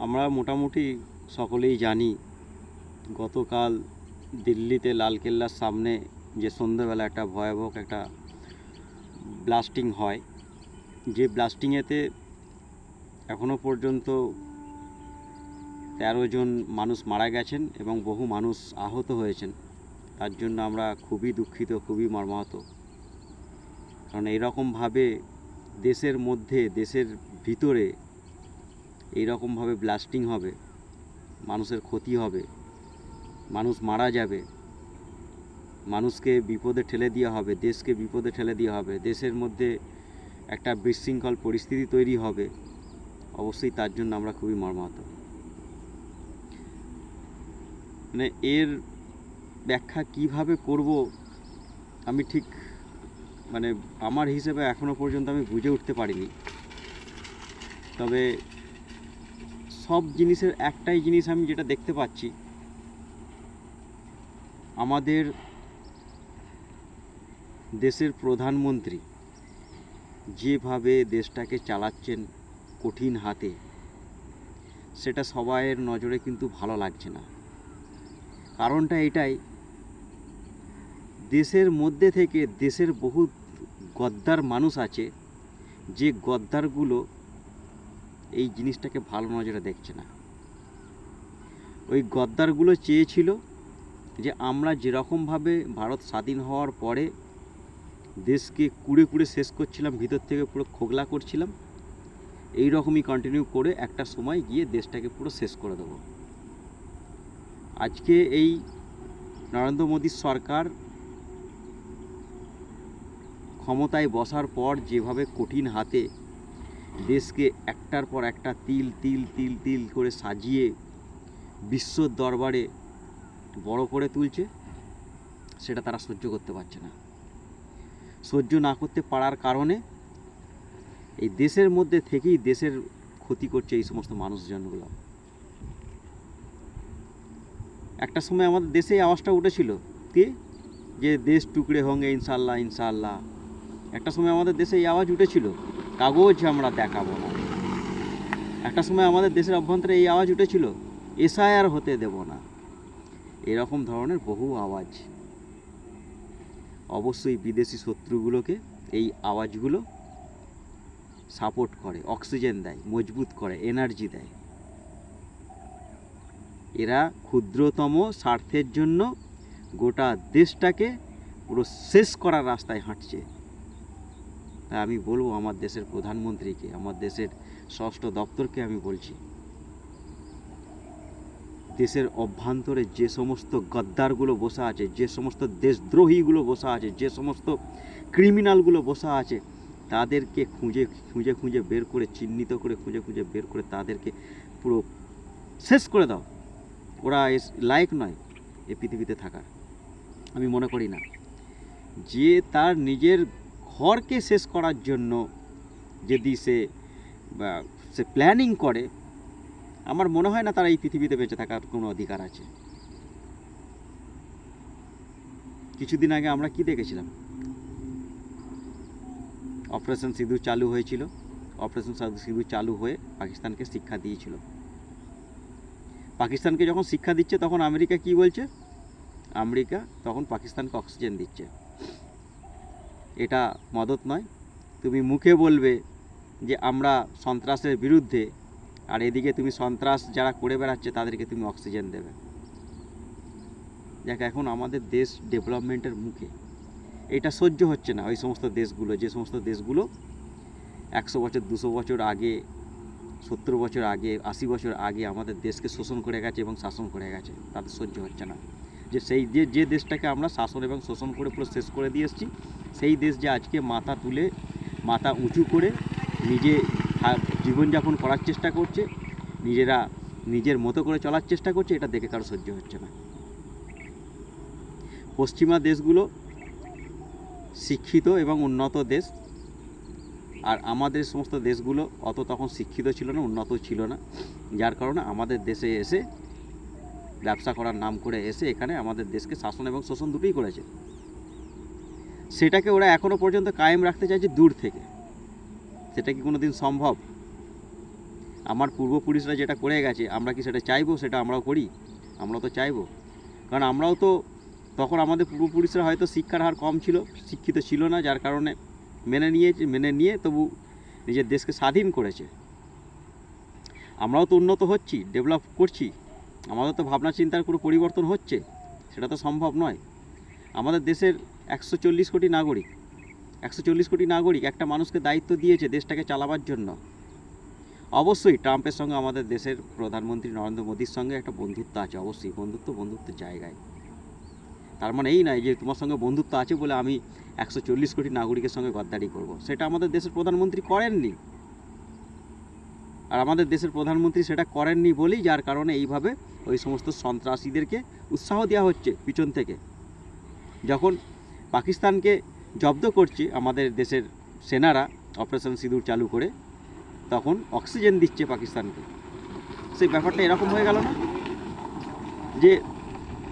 আমরা মোটামুটি সকলেই জানি গতকাল দিল্লিতে লালকেল্লার সামনে যে সন্ধ্যেবেলা একটা ভয়াবহ একটা ব্লাস্টিং হয়। যে ব্লাস্টিংয়েতে এখনও পর্যন্ত তেরো জন মানুষ মারা গেছেন এবং বহু মানুষ আহত হয়েছেন। তার জন্য আমরা খুবই দুঃখিত, খুবই মর্মাহত। কারণ এইরকমভাবে দেশের মধ্যে, দেশের ভিতরে এইরকমভাবে ব্লাস্টিং হবে, মানুষের ক্ষতি হবে, মানুষ মারা যাবে, মানুষকে বিপদে ঠেলে দেওয়া হবে, দেশকে বিপদে ঠেলে দেওয়া হবে, দেশের মধ্যে একটা বিশৃঙ্খল পরিস্থিতি তৈরি হবে, অবশ্যই তার জন্য আমরা খুবই মর্মাহত। মানে এর ব্যাখ্যা কীভাবে করব, আমি ঠিক মানে আমার হিসেবে এখনও পর্যন্ত আমি বুঝে উঠতে পারিনি। তবে সব জিনিসের একটাই জিনিস আমি যেটা দেখতে পাচ্ছি, আমাদের দেশের প্রধানমন্ত্রী যেভাবে দেশটাকে চালাচ্ছেন কঠিন হাতে, সেটা সবাইয়ের নজরে কিন্তু ভালো লাগছে না। কারণটা এটাই, দেশের মধ্যে থেকে দেশের বহু গদ্দার মানুষ আছে, যে গদ্দারগুলো এই জিনিসটাকে ভালো নজরে দেখছে না। ওই গদ্দারগুলো চেয়েছিল যে আমরা যেরকমভাবে ভারত স্বাধীন হওয়ার পরে দেশকে কুড়ে কুড়ে শেষ করছিলাম, ভিতর থেকে পুরো খোগলা করছিলাম এই রকমই কন্টিনিউ করে একটা সময় গিয়ে দেশটাকে পুরো শেষ করে দেবো। আজকে এই নরেন্দ্র মোদীর সরকার ক্ষমতায় বসার পর যেভাবে কঠিন হাতে দেশকে একটার পর একটা তিল তিল তিল তিল করে সাজিয়ে বিশ্ব দরবারে বড় করে তুলছে, সেটা তারা সহ্য করতে পারছে না। সহ্য না করতে পারার কারণে এই দেশের মধ্যে থেকেই দেশের ক্ষতি করছে এই সমস্ত মানুষজনগুলো। একটা সময় আমাদের দেশে আওয়াজটা উঠেছিল, কি? যে দেশ টুকরে হোঙ্গে ইনশাল্লাহ ইনশাল্লাহ। একটা সময় আমাদের দেশে এই আওয়াজ উঠেছিল কাগজ আমরা দেখাবো না। একটা সময় আমাদের দেশের অভ্যন্তরে এই আওয়াজ উঠেছিল, এসআইআর হতে দেব না। এরকম ধরনের বহু আওয়াজ। অবশ্যই বিদেশি শত্রুগুলোকে এই আওয়াজগুলো সাপোর্ট করে অক্সিজেন দেয়, মজবুত করে এনার্জি দেয়। এরা ক্ষুদ্রতম স্বার্থের জন্য গোটা দেশটাকে পুরো শেষ করার রাস্তায় হাঁটছে। তাই আমি বলব আমার দেশের প্রধানমন্ত্রীকে, আমার দেশের ষষ্ঠ দপ্তরকে আমি বলছি। দেশের অভ্যন্তরে যে সমস্ত গদ্দারগুলো বসা আছে, যে সমস্ত দেশদ্রোহীগুলো বসা আছে, যে সমস্ত ক্রিমিনালগুলো বসা আছে, তাদেরকে খুঁজে খুঁজে খুঁজে বের করে, চিহ্নিত করে, খুঁজে খুঁজে বের করে তাদেরকে পুরো শেষ করে দাও। ওরা লায়ক নয় এ পৃথিবীতে থাকার। আমি মনে করি না। যে তার নিজের ঘরকে শেষ করার জন্য যদি সে সে প্ল্যানিং করে, আমার মনে হয় না তার এই পৃথিবীতে বেঁচে থাকার কোনো অধিকার আছে। কিছুদিন আগে আমরা কি দেখেছিলাম? অপারেশন সিঁদুর চালু হয়েছিল। অপারেশন সিঁদুর চালু হয়ে পাকিস্তানকে শিক্ষা দিয়েছিল। পাকিস্তানকে যখন শিক্ষা দিচ্ছে, তখন আমেরিকা কি বলছে? আমেরিকা তখন পাকিস্তানকে অক্সিজেন দিচ্ছে। এটা মদত নয়। তুমি মুখে বলবে যে আমরা সন্ত্রাসের বিরুদ্ধে, আর এদিকে তুমি সন্ত্রাস যারা করে বেড়াচ্ছে তাদেরকে তুমি অক্সিজেন দেবে। দেখ, এখন আমাদের দেশ ডেভেলপমেন্টের মুখে। এটা সহ্য হচ্ছে না ওই সমস্ত দেশগুলো। যে সমস্ত দেশগুলো একশো বছর, দুশো বছর আগে, সত্তর বছর আগে, আশি বছর আগে আমাদের দেশকে শোষণ করে গেছে এবং শাসন করে গেছে তাদের সহ্য হচ্ছে না। যে সেই, যে যে দেশটাকে আমরা শাসন এবং শোষণ করে পুরো শেষ করে দিয়ে এসেছি সেই দেশ যে আজকে মাথা তুলে, মাথা উঁচু করে নিজে জীবনযাপন করার চেষ্টা করছে, নিজেরা নিজের মতো করে চলার চেষ্টা করছে, এটা দেখে কারও সহ্য হচ্ছে না। পশ্চিমা দেশগুলো শিক্ষিত এবং উন্নত দেশ, আর আমাদের সমস্ত দেশগুলো অত তখন শিক্ষিত ছিল না, উন্নত ছিল না। যার কারণে আমাদের দেশে এসে ব্যবসা করার নাম করে এসে এখানে আমাদের দেশকে শাসন এবং শোষণ দুটোই করেছে। সেটাকে ওরা এখনও পর্যন্ত কায়েম রাখতে চাইছে দূর থেকে। সেটা কি কোনো দিন সম্ভব? আমার পূর্বপুরুষরা যেটা করে গেছে, আমরা কি সেটা চাইব? সেটা আমরাও করি। আমরা তো চাইব। কারণ আমরাও তো তখন আমাদের পূর্বপুরুষরা হয়তো শিক্ষার হার কম ছিল, শিক্ষিত ছিল না, যার কারণে মেনে নিয়ে মেনে নিয়ে তবু নিজের দেশকে স্বাধীন করেছে। আমরাও তো উন্নত হচ্ছি, ডেভেলপ করছি। আমাদের তো ভাবনা চিন্তার কোনো পরিবর্তন হচ্ছে, সেটা তো সম্ভব নয়। আমাদের দেশের একশো চল্লিশ কোটি নাগরিক। একশো চল্লিশ কোটি নাগরিক একটা মানুষকে দায়িত্ব দিয়েছে দেশটাকে চালাবার জন্য। অবশ্যই ট্রাম্পের সঙ্গে আমাদের দেশের প্রধানমন্ত্রী নরেন্দ্র মোদীর সঙ্গে একটা বন্ধুত্ব আছে, অবশ্যই বন্ধুত্ব বন্ধুত্বের জায়গায়। তার মানে এই নয় যে তোমার সঙ্গে বন্ধুত্ব আছে বলে আমি একশো চল্লিশ কোটি নাগরিকের সঙ্গে গদ্দারি করব। সেটা আমাদের দেশের প্রধানমন্ত্রী করেননি। আর আমাদের দেশের প্রধানমন্ত্রী সেটা করেননি বলেই যার কারণে এইভাবে ওই সমস্ত সন্ত্রাসীদেরকে উৎসাহ দেওয়া হচ্ছে পিছন থেকে। যখন পাকিস্তানকে জব্দ করছে আমাদের দেশের সেনারা, অপারেশন সিঁদুর চালু করে, তখন অক্সিজেন দিচ্ছে পাকিস্তানকে। সেই ব্যাপারটা এরকম হয়ে গেল না? যে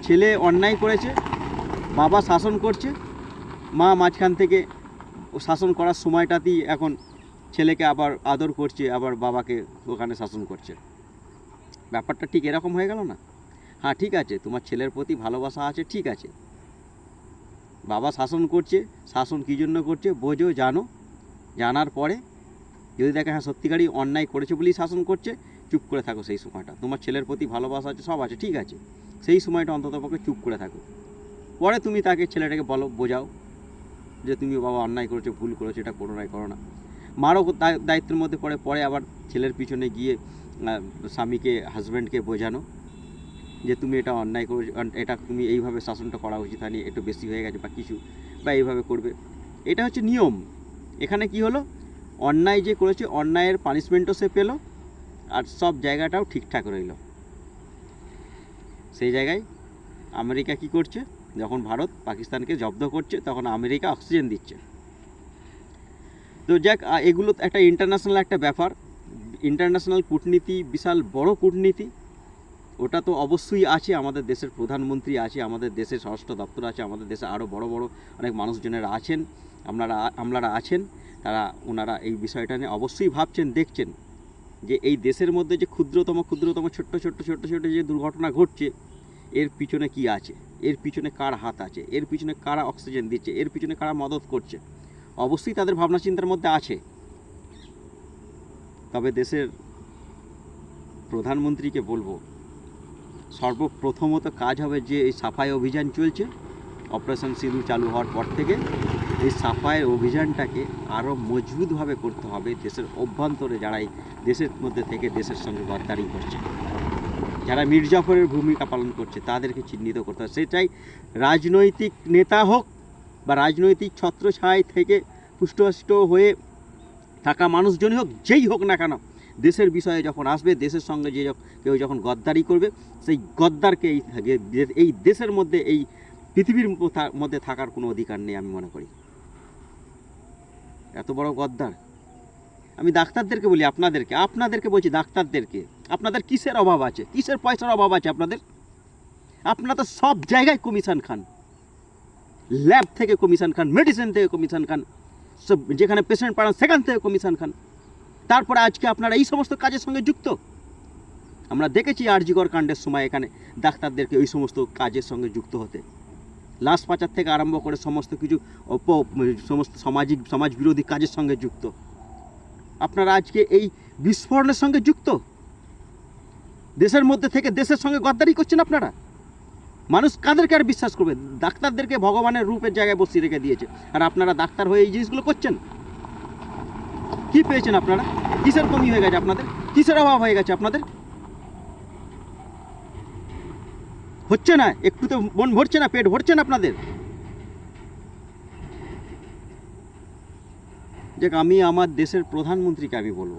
ছেলে অন্যায় করেছে, বাবা শাসন করছে, মা মাঝখান থেকে শাসন করার সময়টাতেই এখন ছেলেকে আবার আদর করছে, আবার বাবাকে ওখানে শাসন করছে। ব্যাপারটা ঠিক এরকম হয়ে গেল না? হ্যাঁ ঠিক আছে, তোমার ছেলের প্রতি ভালোবাসা আছে, ঠিক আছে। বাবা শাসন করছে, শাসন কী জন্য করছে বোঝো, জানো। জানার পরে যদি দেখে হ্যাঁ সত্যিকারই অন্যায় করেছে বলেই শাসন করছে, চুপ করে থাকো সেই সময়টা। তোমার ছেলের প্রতি ভালোবাসা আছে, সব আছে, ঠিক আছে। সেই সময়টা অন্তত পক্ষে চুপ করে থাকো। পরে তুমি তাকে ছেলেটাকে বলো, বোঝাও যে তুমি বাবা অন্যায় করেছ, ভুল করেছ, এটা করো না করো না। মারও দায়- দায়িত্বের মধ্যে পড়ে, পরে আবার ছেলের পিছনে গিয়ে স্বামীকে হাজব্যান্ডকে বোঝানো। যে তুমি এটা অন্যায় করে এটা তুমি এইভাবে শাসনটা করা উচিত হয়নি, একটু বেশি হয়ে গেছে বা কিছু, বা এইভাবে করবে। এটা হচ্ছে নিয়ম। এখানে কি হলো? অন্যায় যে করেছে, অন্যায়ের পানিশমেন্টও সে পেল, আর সব জায়গাটাও ঠিকঠাক রইল। সেই জায়গায় আমেরিকা কি করছে? যখন ভারত পাকিস্তানকে জব্দ করছে, তখন আমেরিকা অক্সিজেন দিচ্ছে। তো যাক এগুলো একটা ইন্টারন্যাশনাল একটা ব্যাপার। ইন্টারন্যাশনাল কূটনীতি, বিশাল বড় কূটনীতি। ওটা তো অবশ্যই আছে, আমাদের দেশের প্রধানমন্ত্রী আছে, আমাদের দেশের স্বরাষ্ট্র দপ্তর আছে, আমাদের দেশে আরও বড় বড় অনেক মানুষজনেরা আছেন আপনারা আমলারা আছেন, তারা ওনারা এই বিষয়টা নিয়ে অবশ্যই ভাবছেন, দেখছেন যে এই দেশের মধ্যে যে ক্ষুদ্রতম ক্ষুদ্রতম, ছোট্ট ছোট্ট ছোট্ট ছোট্ট যে দুর্ঘটনা ঘটছে, এর পিছনে কি আছে? এর পিছনে কার হাত আছে? এর পিছনে কারা অক্সিজেন দিচ্ছে? এর পিছনে কারা মদত করছে? অবশ্যই তাদের ভাবনা চিন্তার মধ্যে আছে। তবে দেশের প্রধানমন্ত্রীকে বলব সর্বপ্রথমত কাজ হবে যে এই সাফাই অভিযান চলছে। অপারেশন সিঁদুর চালু হওয়ার পর থেকে এই সাফাই অভিযানটাকে আরও মজবুতভাবে করতে হবে দেশের অভ্যন্তরে যারাই দেশের মধ্যে থেকে দেশের সঙ্গে গদ্দারি করছে। যারা মির্জাফরের ভূমিকা পালন করছে তাদেরকে চিহ্নিত করতে হবে। সেটাই রাজনৈতিক নেতা হোক বা রাজনৈতিক ছত্রছায় থেকে পুষ্টপুষ্ট হয়ে থাকা মানুষজনই হোক, যেই হোক না কেন দেশের বিষয়ে যখন আসবে, দেশের সঙ্গে যে কেউ যখন গদ্দারি করবে, সেই গদ্দারকে এই এই দেশের মধ্যে, এই পৃথিবীর মধ্যে- থাকার কোনো অধিকার নেই আমি মনে করি। এত বড় গদ্দার। আমি ডাক্তারদেরকে বলি, আপনাদেরকে আপনাদেরকে বলছি ডাক্তারদেরকে, আপনাদের কিসের অভাব আছে? কিসের পয়সার অভাব আছে আপনাদের? আপনারা তো সব জায়গায় কমিশন খান। ল্যাব থেকে কমিশন খান, মেডিসিন থেকে কমিশন খান, সব যেখানে পেশেন্ট পাড়ান সেখান থেকে কমিশন খান। তারপরে আজকে আপনারা এই সমস্ত কাজের সঙ্গে যুক্ত? আমরা দেখেছি আরজিকর কাণ্ডের সময় এখানে ডাক্তারদেরকে ওই সমস্ত কাজের সঙ্গে যুক্ত হতে। লাশ পাচার থেকে আরম্ভ করে সমস্ত কিছু অপ- সমস্ত সামাজিক সমাজ বিরোধী কাজের সঙ্গে যুক্ত। আপনারা আজকে এই বিস্ফোরণের সঙ্গে যুক্ত? দেশের মধ্যে থেকে দেশের সঙ্গে গদ্দারি করছেন আপনারা? মানুষ কাদেরকে আর বিশ্বাস করবে? ডাক্তারদেরকে ভগবানের রূপের জায়গায় বসিয়ে রেখে দিয়েছে। আর আপনারা ডাক্তার হয়ে এই জিনিসগুলো করছেন? কি পেয়েছেন আপনারা? কিসের কমি হয়ে গেছে আপনাদের? কিসের অভাব হয়ে গেছে আপনাদের? হচ্ছে না? একটু তো মন ভরছে না, পেট ভরছে না আপনাদের? দেখ আমি আমার দেশের প্রধানমন্ত্রীকে আমি বলব।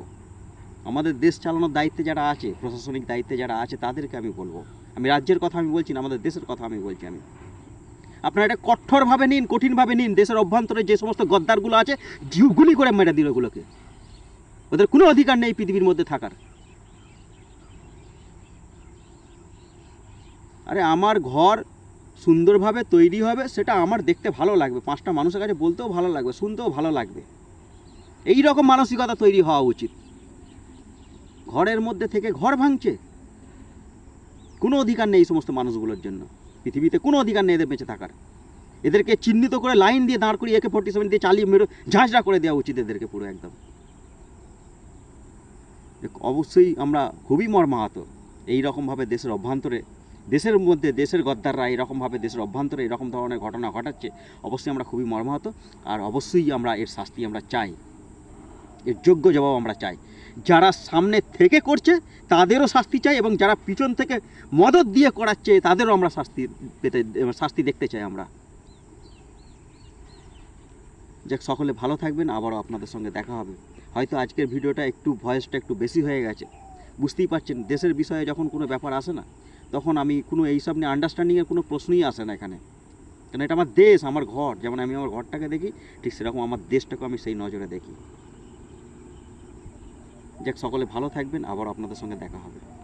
আমাদের দেশ চালানোর দায়িত্বে যারা আছে, প্রশাসনিক দায়িত্বে যারা আছে, তাদেরকে আমি বলব। আমি রাজ্যের কথা আমি বলছি না, আমাদের দেশের কথা আমি বলছি আমি। আপনারা এটা কঠোরভাবে নিন, কঠিনভাবে নিন। দেশের অভ্যন্তরে যে সমস্ত গদ্দারগুলো আছে গুলি করে মেরে দিল ওগুলোকে ওদের কোনো অধিকার নেই পৃথিবীর মধ্যে থাকার। আরে আমার ঘর সুন্দরভাবে তৈরি হবে, সেটা আমার দেখতে ভালো লাগবে। পাঁচটা মানুষের কাছে বলতেও ভালো লাগবে, শুনতেও ভালো লাগবে। এই রকম মানসিকতা তৈরি হওয়া উচিত। ঘরের মধ্যে থেকে ঘর ভাঙছে। কোনো অধিকার নেই এই সমস্ত মানুষগুলোর জন্য। পৃথিবীতে কোনো অধিকার নেই এদের বেঁচে থাকার। এদেরকে চিহ্নিত করে লাইন দিয়ে দাঁড় করিয়ে একে ফোর্টি সেভেন দিয়ে চালিয়ে মেরো ঝাঁঝরা করে দেওয়া উচিত এদেরকে পুরো একদম। অবশ্যই আমরা খুবই মর্মাহত। এই রকমভাবে দেশের অভ্যন্তরে, দেশের মধ্যে দেশের গদ্দাররা এরকমভাবে দেশের অভ্যন্তরে এরকম ধরনের ঘটনা ঘটাচ্ছে, অবশ্যই আমরা খুবই মর্মাহত আর অবশ্যই আমরা এর শাস্তি আমরা চাই। এর যোগ্য জবাব আমরা চাই। যারা সামনে থেকে করছে, তাদেরও শাস্তি চাই এবং যারা পিছন থেকে মদত দিয়ে করাচ্ছে, তাদেরও আমরা শাস্তি পেতে, শাস্তি দেখতে চাই আমরা। যাক, সকলে ভালো থাকবেন, আবারও আপনাদের সঙ্গে দেখা হবে। হয়তো আজকের ভিডিওটা একটু ভয়েসটা একটু বেশি হয়ে গেছে। বুঝতেই পারছেন, দেশের বিষয়ে যখন কোনো ব্যাপার আসে না, তখন আমি কোনো এইসব নিয়ে আন্ডারস্ট্যান্ডিংয়ের কোনো প্রশ্নই আসে না এখানে। কারণ এটা আমার দেশ, আমার ঘর। যেমন আমি আমার ঘরটাকে দেখি, ঠিক সেরকম আমার দেশটাকে আমি সেই নজরে দেখি। যাক, সকলে ভালো থাকবেন আবার আপনাদের সঙ্গে দেখা হবে।